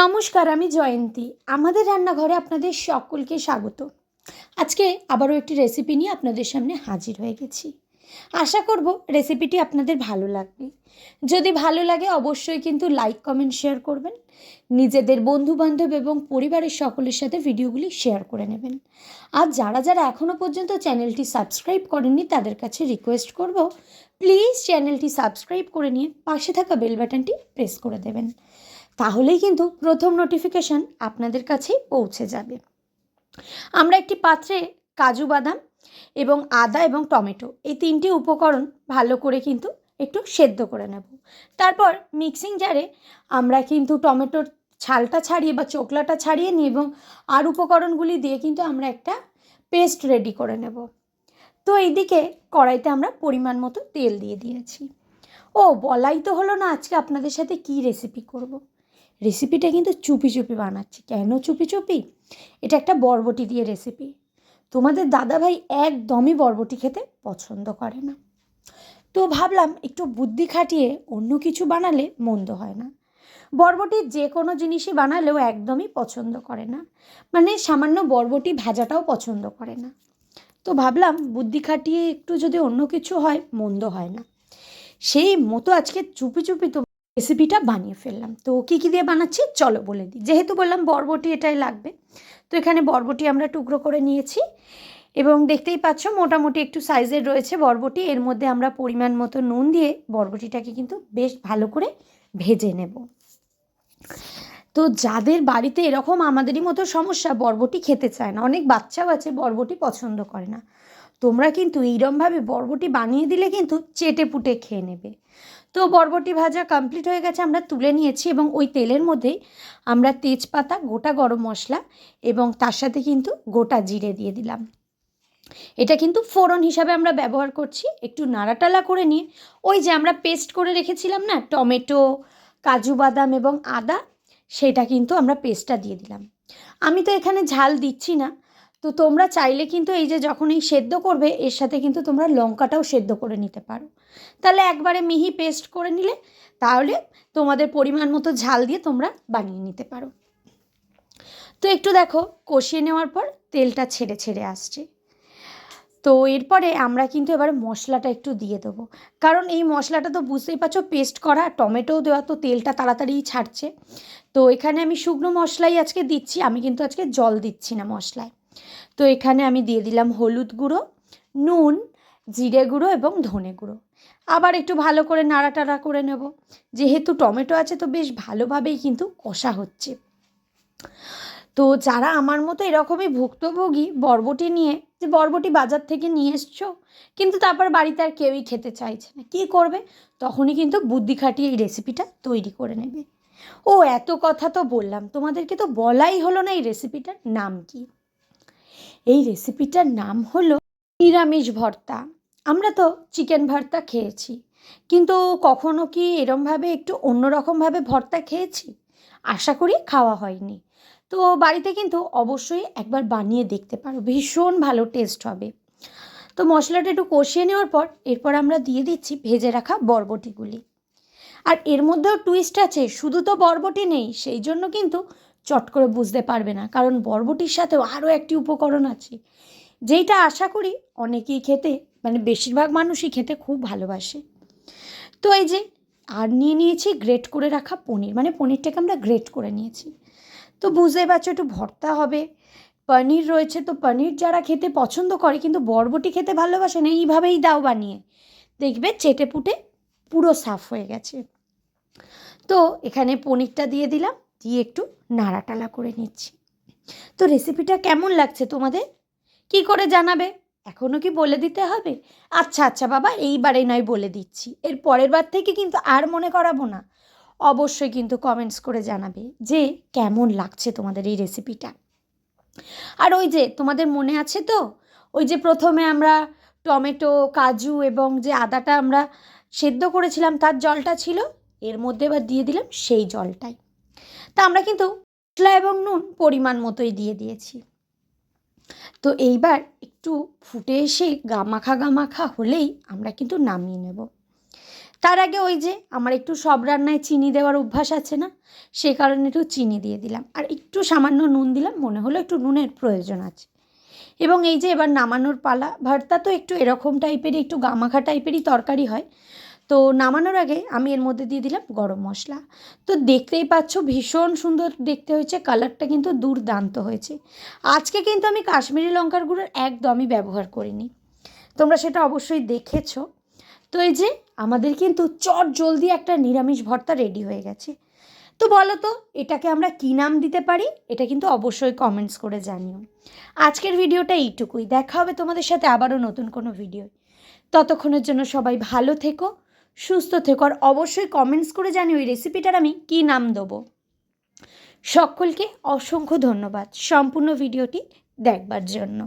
নমস্কার, আমি জয়ন্তী। আমাদের রান্নাঘরে আপনাদের সকলকে স্বাগত। আজকে আবারও একটি রেসিপি নিয়ে আপনাদের সামনে হাজির হয়ে গেছি। আশা করব রেসিপিটি আপনাদের ভালো লাগবে। যদি ভালো লাগে অবশ্যই কিন্তু লাইক কমেন্ট শেয়ার করবেন। নিজেদের বন্ধু বান্ধব এবং পরিবারের সকলের সাথে ভিডিওগুলি শেয়ার করে নেবেন। আর যারা যারা এখনও পর্যন্ত চ্যানেলটি সাবস্ক্রাইব করেননি, তাদের কাছে রিকোয়েস্ট করব প্লিজ চ্যানেলটি সাবস্ক্রাইব করে নিয়ে পাশে থাকা বেল বাটনটি প্রেস করে দেবেন। তাহলেই কিন্তু প্রথম নোটিফিকেশান আপনাদের কাছেই পৌঁছে যাবে। আমরা একটি পাত্রে কাজু বাদাম এবং আদা এবং টমেটো এই তিনটি উপকরণ ভালো করে কিন্তু একটু সেদ্ধ করে নেব। তারপর মিক্সিং জারে আমরা কিন্তু টমেটোর ছালটা ছাড়িয়ে বা চোকলাটা ছাড়িয়ে নিই এবং আর উপকরণগুলি দিয়ে কিন্তু আমরা একটা পেস্ট রেডি করে নেব। তো এইদিকে কড়াইতে আমরা পরিমাণ মতো তেল দিয়ে দিয়েছি। ও বলাই তো হলো না আজকে আপনাদের সাথে কি রেসিপি করব। রেসিপিটা কিন্তু চুপি চুপি বানাচ্ছি। কেন চুপি চুপি? এটা একটা বরবটি দিয়ে রেসিপি তোমাদের দাদাভাই একদমই বরবটি খেতে পছন্দ করে না। তো ভাবলাম একটু বুদ্ধি খাটিয়ে অন্য কিছু বানালে মন্দ হয় না। বরবটির যে কোনো জিনিসই বানালেও একদমই পছন্দ করে না। মানে সামান্য বরবটি ভাজাটাও পছন্দ করে না। তো ভাবলাম বুদ্ধি খাটিয়ে একটু যদি অন্য কিছু হয়, মন্দ হয় না। সেই মতো আজকে চুপি চুপি তো রেসিপিটা বানিয়ে ফেললাম। তো কী কী দিয়ে বানাচ্ছি? চলো বলে দিই। যেহেতু বললাম বরবটি এটাই লাগবে, তো এখানে বরবটি আমরা টুকরো করে নিয়েছি এবং দেখতেই পাচ্ছ মোটামুটি একটু সাইজের রয়েছে বরবটি। এর মধ্যে আমরা পরিমাণ মতো নুন দিয়ে বরবটিটাকে কিন্তু বেশ ভালো করে ভেজে নেব। তো যাদের বাড়িতে এরকম আমাদেরই মতো সমস্যা, বরবটি খেতে চায় না। অনেক বাচ্চাও আছে বরবটি পছন্দ করে না। তোমরা কিন্তু এইরমভাবে বরবটি বানিয়ে দিলে কিন্তু চেটে পুটে খেয়ে নেবে। তো বরবটি ভাজা কমপ্লিট হয়ে গেছে, আমরা তুলে নিয়েছি এবং ওই তেলের মধ্যেই আমরা তেজপাতা, গোটা গরম মশলা এবং তার সাথে কিন্তু গোটা জিরে দিয়ে দিলাম। এটা কিন্তু ফোড়ন হিসাবে আমরা ব্যবহার করছি, একটু নাড়াটালা করে নিয়ে। ওই যে আমরা পেস্ট করে রেখেছিলাম না, টমেটো, কাজু বাদাম এবং আদা, সেটা কিন্তু আমরা পেস্টটা দিয়ে দিলাম। আমি তো এখানে ঝাল দিচ্ছি না তো তোমরা চাইলে কিন্তু এই যে যখন এই সেদ্ধ করবে, এর সাথে কিন্তু তোমরা লঙ্কাটাও সেদ্ধ করে নিতে পারো। তাহলে একবারে মিহি পেস্ট করে নিলে, তাহলে তোমাদের পরিমাণ মতো ঝাল দিয়ে তোমরা বানিয়ে নিতে পারো। তো একটু দেখো, কষিয়ে নেওয়ার পর তেলটা ছেড়ে ছেড়ে আসছে। তো এরপরে আমরা কিন্তু এবার মশলাটা একটু দিয়ে দেবো। কারণ এই মশলাটা তো বুঝতেই পারছ, পেস্ট করা টমেটো দেওয়া, তো তেলটা তাড়াতাড়ি ছাড়ছে। তো এখানে আমি শুকনো মশলাই আজকে দিচ্ছি, আমি কিন্তু আজকে জল দিচ্ছি না মশলায়। তো এখানে আমি দিয়ে দিলাম হলুদ গুঁড়ো, নুন, জিরে গুঁড়ো এবং ধনে গুঁড়ো। আবার একটু ভালো করে নাড়াটাড়া করে নেব। যেহেতু টমেটো আছে তো বেশ ভালোভাবেই কিন্তু কষা হচ্ছে। তো যারা আমার মতো এরকমই ভুক্তভোগী বরবটি নিয়ে, যে বরবটি বাজার থেকে নিয়ে এসছো, কিন্তু তারপর বাড়িতে আর কেউই খেতে চাইছে না, কী করবে? তখনই কিন্তু বুদ্ধি খাটিয়ে এই রেসিপিটা তৈরি করে নেবে। ও এত কথা তো বললাম, তোমাদেরকে তো বলাই হলো না এই রেসিপিটার নাম কি? এই রেসিপিটার নাম হলো নিরামিষ ভর্তা। আমরা তো চিকেন ভর্তা খেয়েছি। কিন্তু কখনো কি এরমভাবে একটু অন্যরকমভাবে ভর্তা খেয়েছি? আশা করি খাওয়া হয়নি। তো বাড়িতে কিন্তু অবশ্যই একবার বানিয়ে দেখতে পারো, ভীষণ ভালো টেস্ট হবে। তো মশলাটা একটু কষিয়ে নেওয়ার পর এরপর আমরা দিয়ে দিচ্ছি ভেজে রাখা বরবটিগুলি। আর এর মধ্যেও টুইস্ট আছে, শুধু তো বরবটি নেই, সেই জন্য কিন্তু চট করে বুঝতে পারবে না। কারণ বরবটির সাথেও আরও একটি উপকরণ আছে। যেইটা আশা করি অনেকেই খেতে মানে বেশিরভাগ মানুষই খেতে খুব ভালোবাসে। তো এই যে, আর নিয়ে নিয়েছি গ্রেট করে রাখা পনির মানে পনিরটাকে আমরা গ্রেট করে নিয়েছি। তো বুঝতেই পারছ, একটু ভর্তা হবে। পনির রয়েছে তো পনির যারা খেতে পছন্দ করে, কিন্তু বরবটি খেতে ভালোবাসে না, এইভাবেই দাও বানিয়ে। দেখবে চেটে পুটে পুরো সাফ হয়ে গেছে। তো এখানে পনিরটা দিয়ে দিলাম। দিয়ে একটু নাড়াটালা করে নিচ্ছি। তো রেসিপিটা কেমন লাগছে তোমাদের? কি করে জানাবে? এখনও কি বলে দিতে হবে? আচ্ছা আচ্ছা বাবা, এইবারে নয় বলে দিচ্ছি। এর পরের বার থেকে কিন্তু আর মনে করাবো না। অবশ্যই কিন্তু কমেন্টস করে জানাবে যে কেমন লাগছে তোমাদের এই রেসিপিটা আর ওই যে তোমাদের মনে আছে তো? ওই যে প্রথমে আমরা টমেটো, কাজু এবং যে আদাটা আমরা সেদ্ধ করেছিলাম তার জলটা ছিল, এর মধ্যে এবার দিয়ে দিলাম সেই জলটাই। তা আমরা কিন্তু মশলা এবং নুন পরিমাণ মতোই দিয়ে দিয়েছি। তো এইবার একটু ফুটে এসে গামাখা গামাখা হলেই আমরা কিন্তু নামিয়ে নেব। তার আগে ওই যে আমার একটু সব রান্নায় চিনি দেওয়ার অভ্যাস আছে না, সে কারণে একটু চিনি দিয়ে দিলাম। আর একটু সামান্য নুন দিলাম, মনে হলো একটু নুনের প্রয়োজন আছে। এবং এই যে এবার নামানোর পালা, ভর্তা তো একটু এরকম টাইপেরই একটু গামাখা টাইপেরই তরকারি হয়। তো নামানোর আগে আমি এর মধ্যে দিয়ে দিলাম গরম মশলা। তো দেখতেই পাচ্ছ ভীষণ সুন্দর দেখতে হয়েছে, কালারটা কিন্তু দুর্দান্ত হয়েছে। আজকে কিন্তু আমি কাশ্মীরি লঙ্কার গুঁড়োর একদমই ব্যবহার করিনি। তোমরা সেটা অবশ্যই দেখেছ। তো এই যে আমাদের কিন্তু চট জলদি একটা নিরামিষ ভর্তা রেডি হয়ে গেছে। তো বলো তো, এটাকে আমরা কী নাম দিতে পারি? এটা কিন্তু অবশ্যই কমেন্টস করে জানিও। আজকের ভিডিওটা এইটুকুই। দেখা হবে তোমাদের সাথে আবারও নতুন কোনো ভিডিও ততক্ষণের জন্য সবাই ভালো থেকো। সুস্থ থেকো। আর অবশ্যই কমেন্টস করে জানি ওই রেসিপিটার আমি কী নাম দেবো। সকলকে অসংখ্য ধন্যবাদ। সম্পূর্ণ ভিডিওটি দেখবার জন্য।